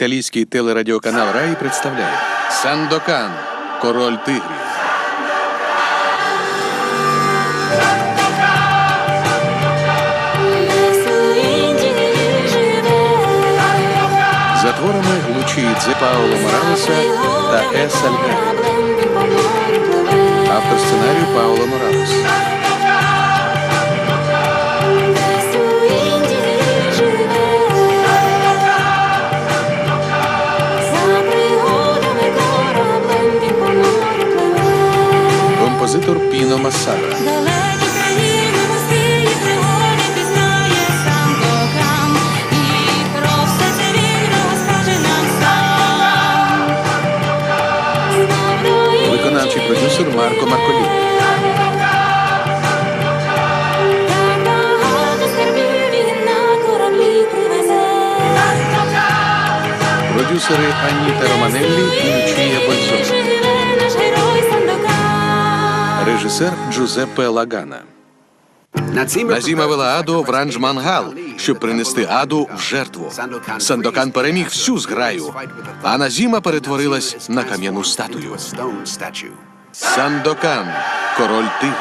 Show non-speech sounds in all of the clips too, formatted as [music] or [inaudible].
Італійський телерадіоканал Рай представляє Сандокан, король тигрів. За творами Лучідзе Паоло Моралеса та Е. Сальгані. Автор сценарію Паоло Моралес. Композитор Піно Массара. Далекі країни морські пригоди пізнає сам Богдан. І про все це він розкаже нам сам. Знов до Індії Виконавчий продюсер Марко привезе. Продюсери Аніта Романеллі і Лючія Бользо. Режисер Джузеппе Лагана. Назіма вела Аду в ранж Мангал, щоб принести Аду в жертву. Сандокан переміг всю зграю, а Назіма перетворилась на кам'яну статую. Сандокан, король тигрів.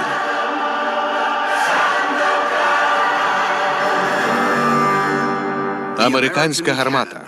Американська гармата.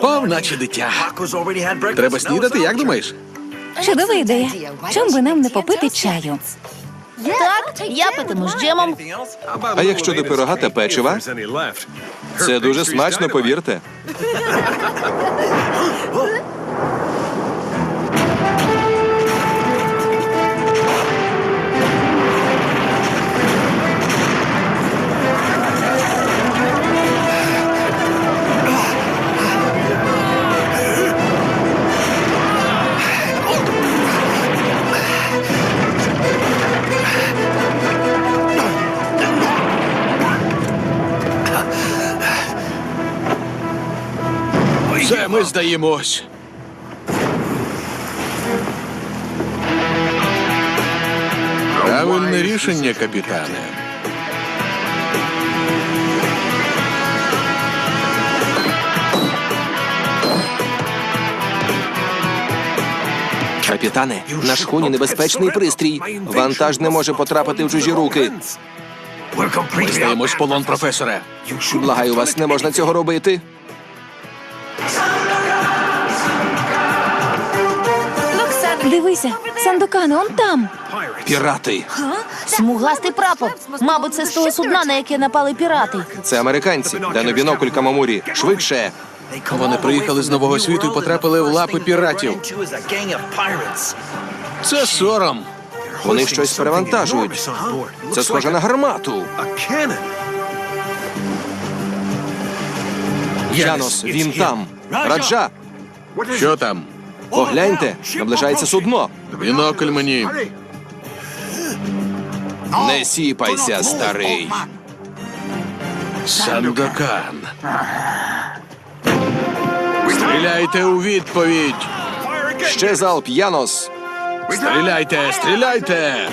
Спав, наче дитя. Треба снідати, як думаєш? Чудова ідея. Чом би нам не попити чаю? Так, я питиму з джемом. А як щодо пирога та печива? Це дуже смачно, повірте. Це. Правильне рішення, капітане. Капітане, на шхуні небезпечний пристрій. Вантаж не може потрапити в чужі руки. Ми здаємось в полон, професоре. Благаю вас, не можна цього робити. Дивися, Сандокане, он там. Пірати. Смугастий прапор. Мабуть, це з того судна, на яке напали пірати. Це американці. Дано бінокль Камамурі. Швидше. Вони приїхали з нового світу і потрапили в лапи піратів. Це сором. Вони щось перевантажують. Це схоже на гармату. Янос, він там. Раджа, Що там? Погляньте, наближається судно. Бінокль мені. Не сіпайся, старий. Сандокан. Стріляйте у відповідь. Ще залп, Янос. Стріляйте, стріляйте.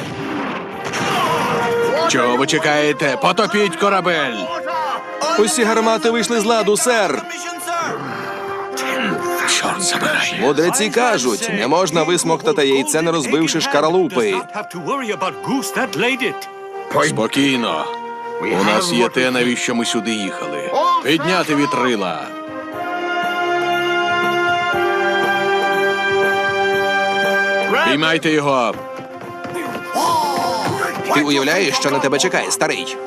Чого ви чекаєте? Потопіть корабель. Усі гармати вийшли з ладу, сер. Чорт забирай. Мудреці кажуть, не можна висмоктати яйце, не розбивши шкаралупи. Спокійно. У нас є те, навіщо ми сюди їхали. Підняти вітрила. Піймайте його. Ти уявляєш, що на тебе чекає, старий?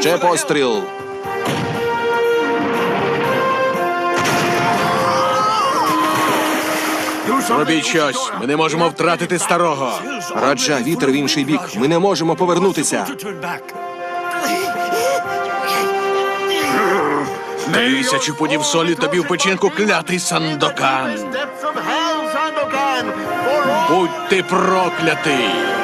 Ще постріл. Робіть щось. Ми не можемо втратити старого. Раджа, вітер в інший бік. Ми не можемо повернутися. Тисячу пудів солі тобі в печінку клятий Сандокан. Будь ти проклятий.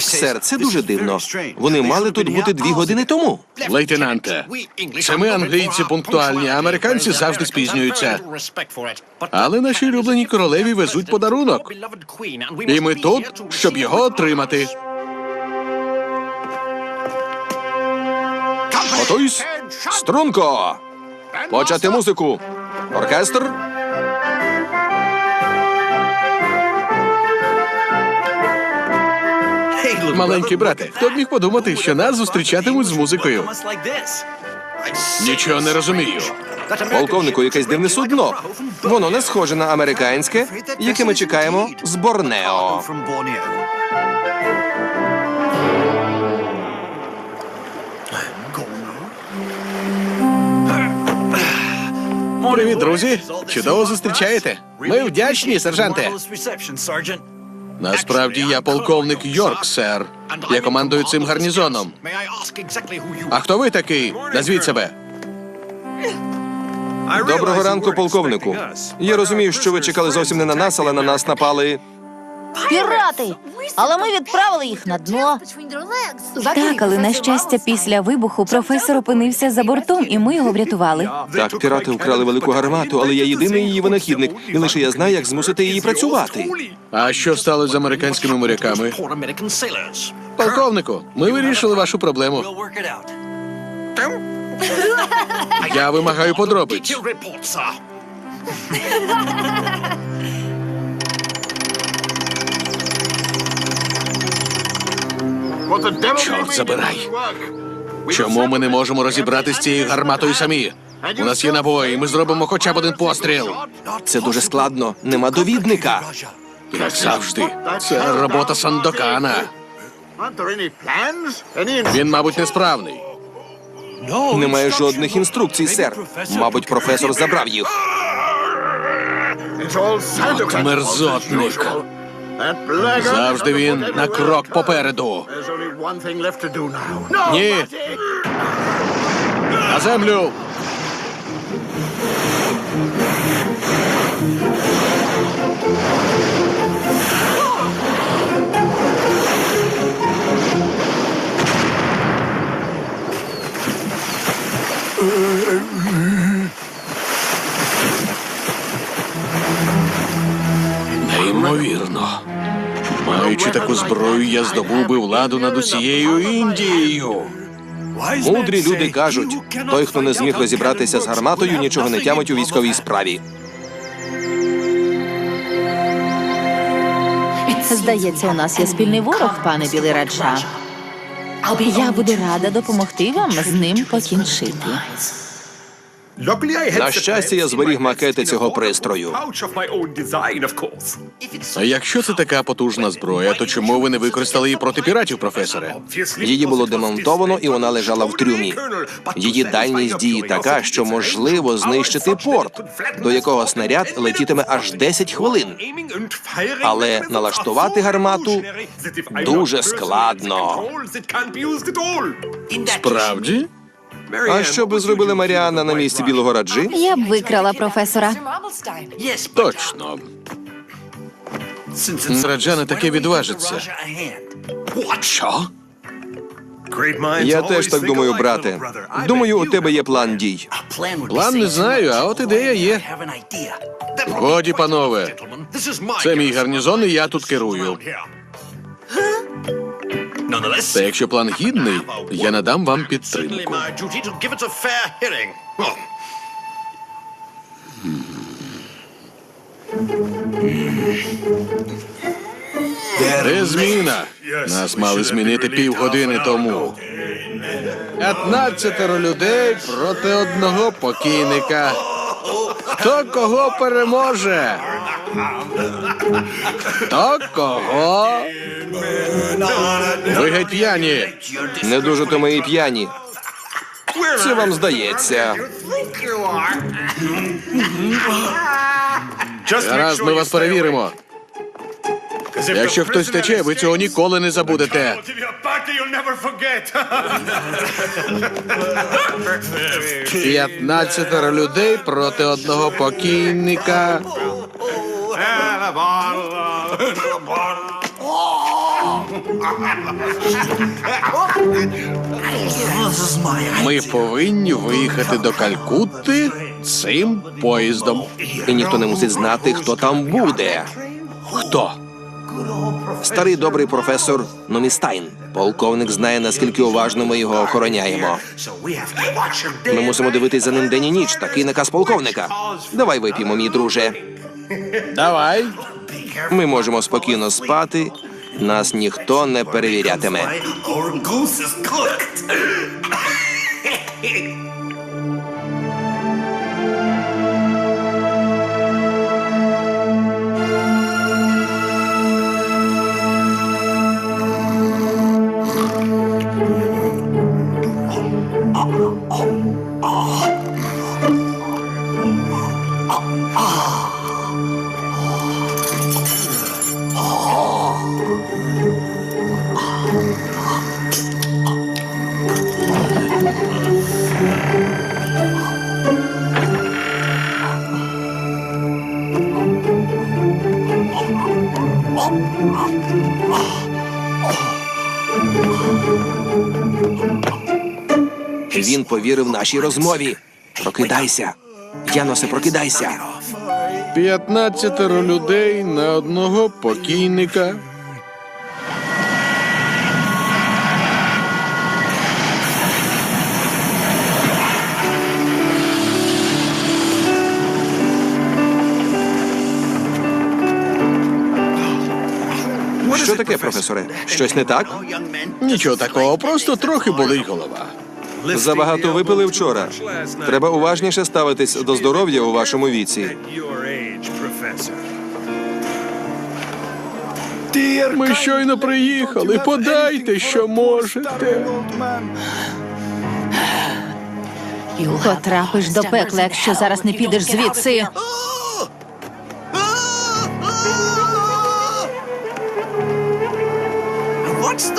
Сер, це дуже дивно. Вони мали тут бути дві години тому. Лейтенанте, це ми, англійці, пунктуальні, а американці завжди спізнюються. Але наші улюблені королеві везуть подарунок. І ми тут, щоб його отримати. Готуйсь. Струнко. Почати музику. Оркестр. Маленький брате, хто б міг подумати, що нас зустрічатимуть з музикою? Нічого не розумію. Полковнику якесь дивне судно. Воно не схоже на американське, яке ми чекаємо з Борнео. Привіт, друзі. Чудово зустрічаєте. Ми вдячні, сержанте. Насправді я полковник Йорк, сер. Я командую цим гарнізоном. А хто ви такий? Назвіть себе. Доброго ранку, полковнику. Я розумію, що ви чекали зовсім не на нас, але на нас напали. Пірати! Але ми відправили їх на дно. Так, але на щастя, після вибуху професор опинився за бортом, і ми його врятували. Так, пірати вкрали велику гармату, але я єдиний її винахідник, і лише я знаю, як змусити її працювати. А що сталося з американськими моряками? Полковнику, ми вирішили вашу проблему. Я вимагаю подробиць. [laughs] Чорт забирай. Чому ми не можемо розібратися з цією гарматою самі? У нас є набої, ми зробимо хоча б один постріл. Це дуже складно. Нема довідника. Як завжди, це робота Сандокана. Він, мабуть, несправний. Немає жодних інструкцій, сер. Мабуть, професор забрав їх. От мерзотник. Завжди він на крок попереду. Ні. На землю. Маючи таку зброю, я здобув би владу над усією Індією. Мудрі люди кажуть, той, хто не зміг розібратися з гарматою, нічого не тямить у військовій справі. Здається, у нас є спільний ворог, пане Білий Раджа. Я буду рада допомогти вам з ним покінчити. На щастя, я зберіг макети цього пристрою. А якщо це така потужна зброя, то чому ви не використали її проти піратів, професоре? Її було демонтовано, і вона лежала в трюмі. Її дальність дії така, що можливо знищити порт, до якого снаряд летітиме аж 10 хвилин. Але налаштувати гармату дуже складно. Справді? А що би зробили Маріанна на місці білого раджі? Я б викрала професора. Точно. Раджа не таке відважиться. Що? Я теж так думаю, брате. Думаю, у тебе є план дій. План не знаю, а от ідея є. Годі, панове. Це мій гарнізон, і я тут керую. Та якщо план гідний, я надам вам підтримку. Де зміна? Нас мали змінити півгодини тому. П'ятнадцятеро людей проти одного покійника. Хто кого переможе? Кого? Ви геть п'яні. Не дуже то і п'яні. Це вам здається. Зараз ми вас перевіримо. Якщо хтось тече, ви цього ніколи не забудете. П'ятнадцятеро людей проти одного покійника. Ми повинні виїхати до Калькутти цим поїздом. І ніхто не мусить знати, хто там буде. Хто? Старий добрий професор Номістайн. Полковник знає, наскільки уважно ми його охороняємо. Ми мусимо дивитись за ним день і ніч. Такий наказ полковника. Давай вип'ємо, мій друже. Давай. Ми можемо спокійно спати. Нас ніхто не перевірятиме. [laughs] Він повірив нашій розмові. Прокидайся. Яносе, прокидайся. П'ятнадцятеро людей на одного покійника. Що таке, професоре? Щось не так? Нічого такого, просто трохи болить голова. Забагато випили вчора. Треба уважніше ставитись до здоров'я у вашому віці. Ми щойно приїхали. Подайте, що можете. Потрапиш до пекла, якщо зараз не підеш звідси.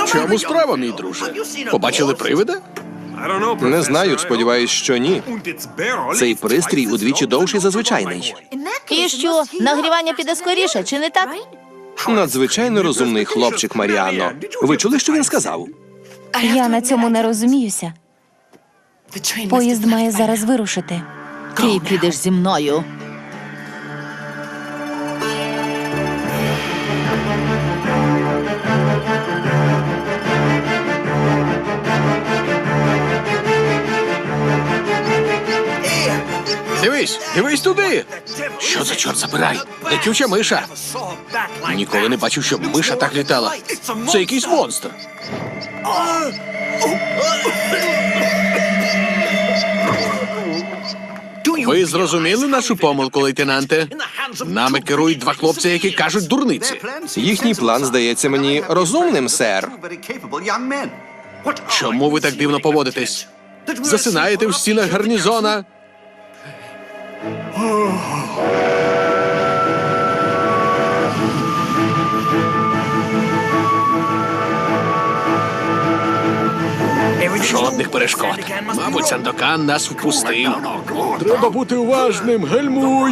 Чому справа, мій друже? Побачили привида? Не знаю, сподіваюсь, що ні. Цей пристрій удвічі довший за звичайний. І що, нагрівання піде скоріше, чи не так? Надзвичайно розумний хлопчик Маріано. Ви чули, що він сказав? Я на цьому не розуміюся. Поїзд має зараз вирушити. Ти підеш зі мною. Дивись, дивись туди. Що за чорт забирай? Летюча миша. Ніколи не бачив, щоб миша так літала. Це якийсь монстр. Ви зрозуміли нашу помилку, лейтенанте? Нами керують два хлопці, які кажуть дурниці. Їхній план здається мені розумним, сер. Чому ви так дивно поводитесь? Засинаєте в стінах гарнізона. Жодних перешкод. Мабуть, Сандокан нас впустив. Треба бути уважним, гальмуй.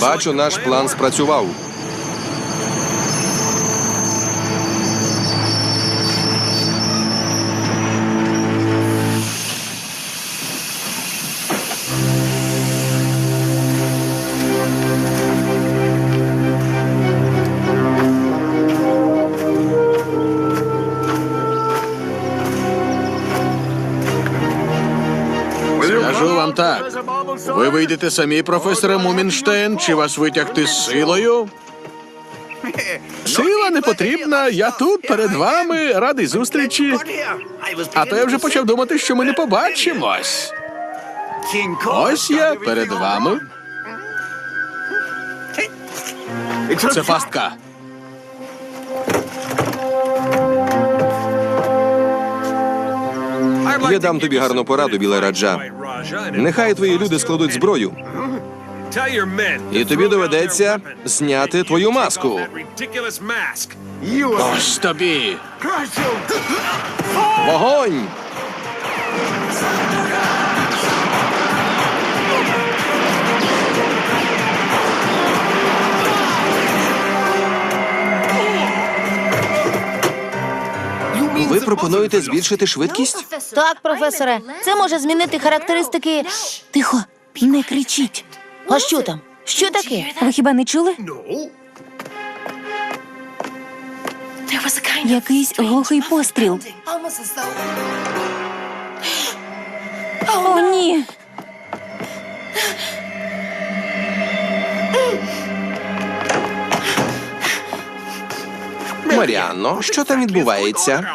Бачу, наш план спрацював. Ви вийдете самі, професоре Мумінштейн, чи вас витягти з силою? Сила не потрібна. Я тут перед вами, радий зустрічі. А то я вже почав думати, що ми не побачимось. Ось я перед вами. Це пастка. Я дам тобі гарну пораду, біле раджа. Нехай твої люди складуть зброю, і тобі доведеться зняти твою маску. Ось тобі. Вогонь! Пропонуєте збільшити швидкість? Так, професоре, це може змінити характеристики. Тихо, не кричіть. А що там? Що таке? Ви хіба не чули? Якийсь глухий постріл. О, ні. Маріанно, що там відбувається?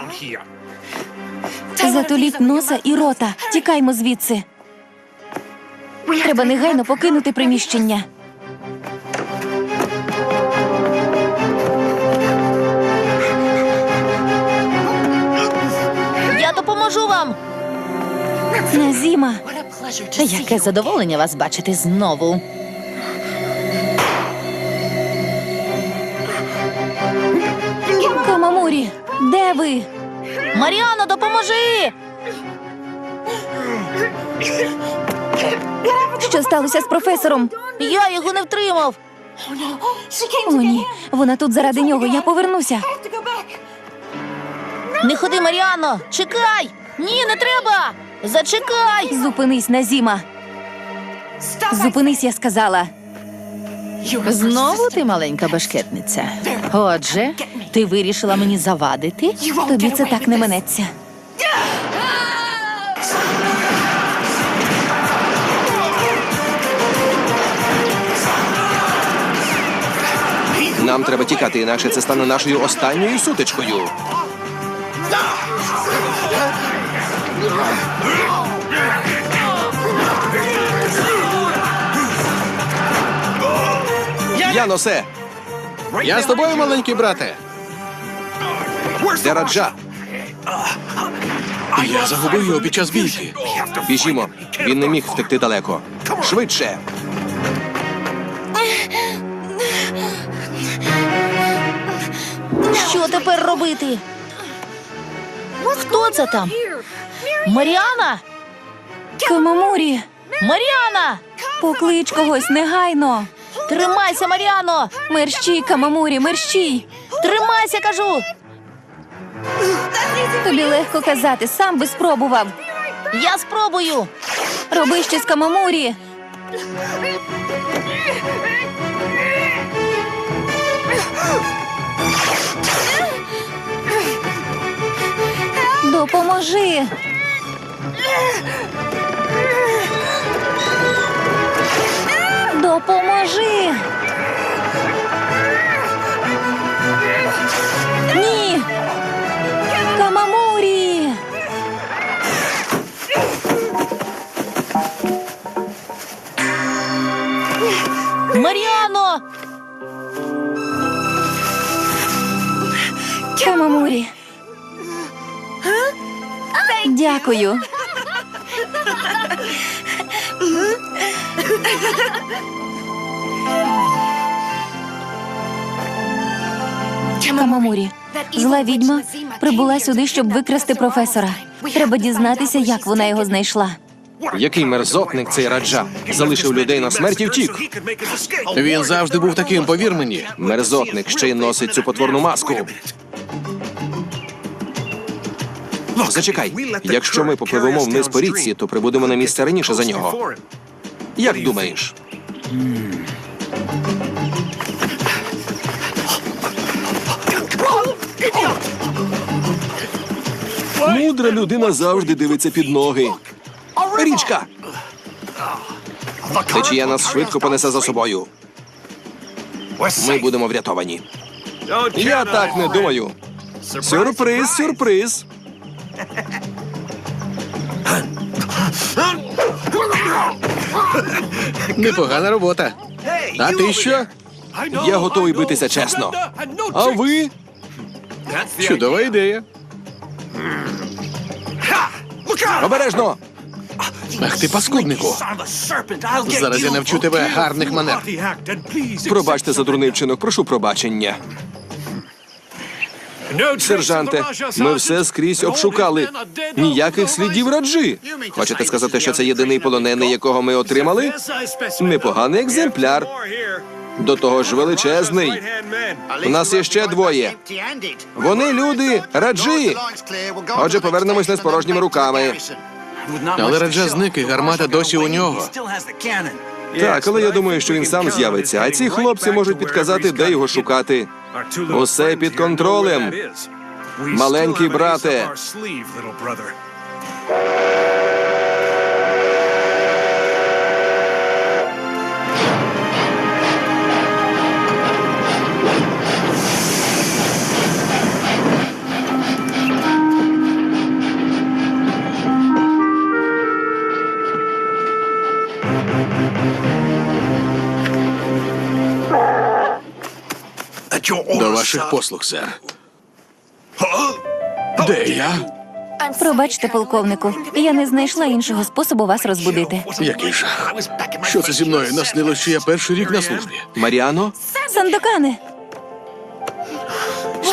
Затуліть носа і рота. Тікаймо звідси. Треба негайно покинути приміщення. Я допоможу вам. Назіма, Яке задоволення вас бачити знову. Де ви? Маріано, допоможи! Що сталося з професором? Я його не втримав. О, ні, вона тут заради нього. Я повернуся. Не ходи, Маріано! Чекай! Ні, не треба! Зачекай! Зупинись, Назіма. Зупинись, я сказала. Знову ти маленька бешкетниця. Отже, ти вирішила мені завадити? Тобі це так не минеться. Нам треба тікати, інакше це стане нашою останньою сутичкою. Яносе, Я з тобою, маленький брате. Де раджа? Я загубив його під час бійки. Біжімо. Він не міг втекти далеко. Швидше. Що тепер робити? Хто це там? Маріана? Камамурі, Маріана! поклич когось негайно. Тримайся, Маріано! Мерщій, Камамурі, мерщій. Тримайся, кажу! Тобі легко казати, сам би спробував. Я спробую! Роби щось, Камамурі. Допоможи. Допоможи. Дякую. Камамурі, зла відьма прибула сюди, щоб викрасти професора. Треба дізнатися, як вона його знайшла. Який мерзотник цей раджа залишив людей на смерть і втік. Він завжди був таким, повір мені. Мерзотник ще й носить цю потворну маску. Зачекай, якщо ми попливемо вниз по річці, то прибудемо на місце раніше за нього. Як думаєш? Мудра людина завжди дивиться під ноги. Річка! Течія нас швидко понесе за собою. Ми будемо врятовані. Я так не думаю. Сюрприз, сюрприз. Непогана робота. А ти що? Я готовий битися чесно. А ви? Чудова ідея. Обережно! Ах ти паскуднику. Зараз я навчу тебе гарних манер. Пробачте за дурний вчинок, прошу пробачення. Сержанте, ми все скрізь обшукали. Ніяких слідів раджи. Хочете сказати, що це єдиний полонений, якого ми отримали? Непоганий екземпляр. До того ж величезний. У нас є ще двоє. Вони люди раджі. Отже, повернемось не з порожніми руками. Але Раджа зник, і гармата досі у нього. Так, але я думаю, що він сам з'явиться, а ці хлопці можуть підказати, де його шукати. Усе під контролем. Маленький брате. До ваших послуг, сер. Де я? Пробачте, полковнику, я не знайшла іншого способу вас розбудити. Який жах. Що це зі мною? Наснилось, що я перший рік на службі. Маріано? Сандокане!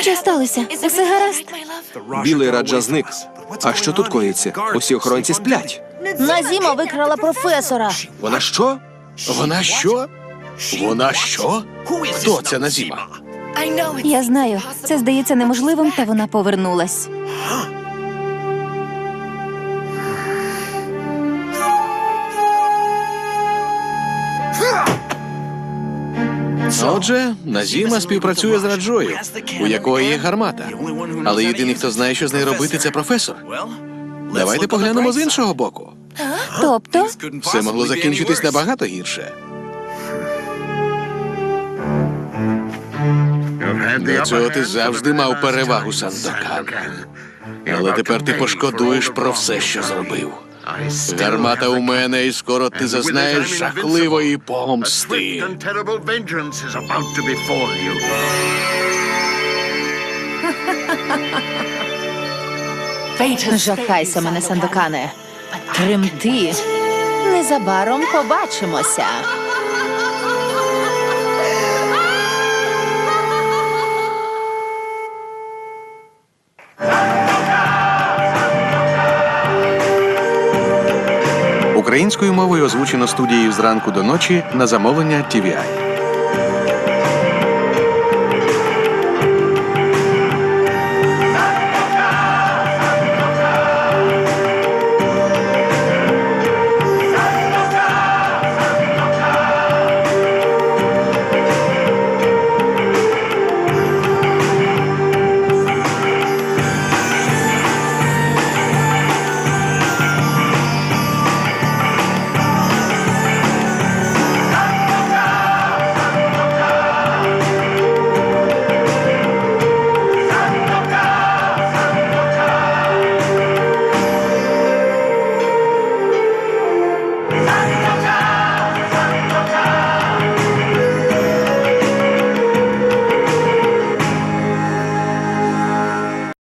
Що сталося? Усе гаразд? Білий раджа зник. А що тут коїться? Усі охоронці сплять. Назіма викрала професора. Вона що? Вона що? Вона що? Хто ця Назіма? Я знаю, це здається неможливим, та вона повернулась. Отже, Назіма співпрацює з Раджою, у якої є гармата. Але єдиний, хто знає, що з нею робити, це професор. Давайте поглянемо з іншого боку. Тобто, Все могло закінчитись набагато гірше. До цього ти завжди мав перевагу, Сандокан. Але тепер ти пошкодуєш про все, що зробив. Гармата у мене, і скоро ти зазнаєш жахливої помсти. Жахайся мене, Сандокане. Тремти. Незабаром побачимося. Українською мовою озвучено студією зранку до ночі на замовлення TVI.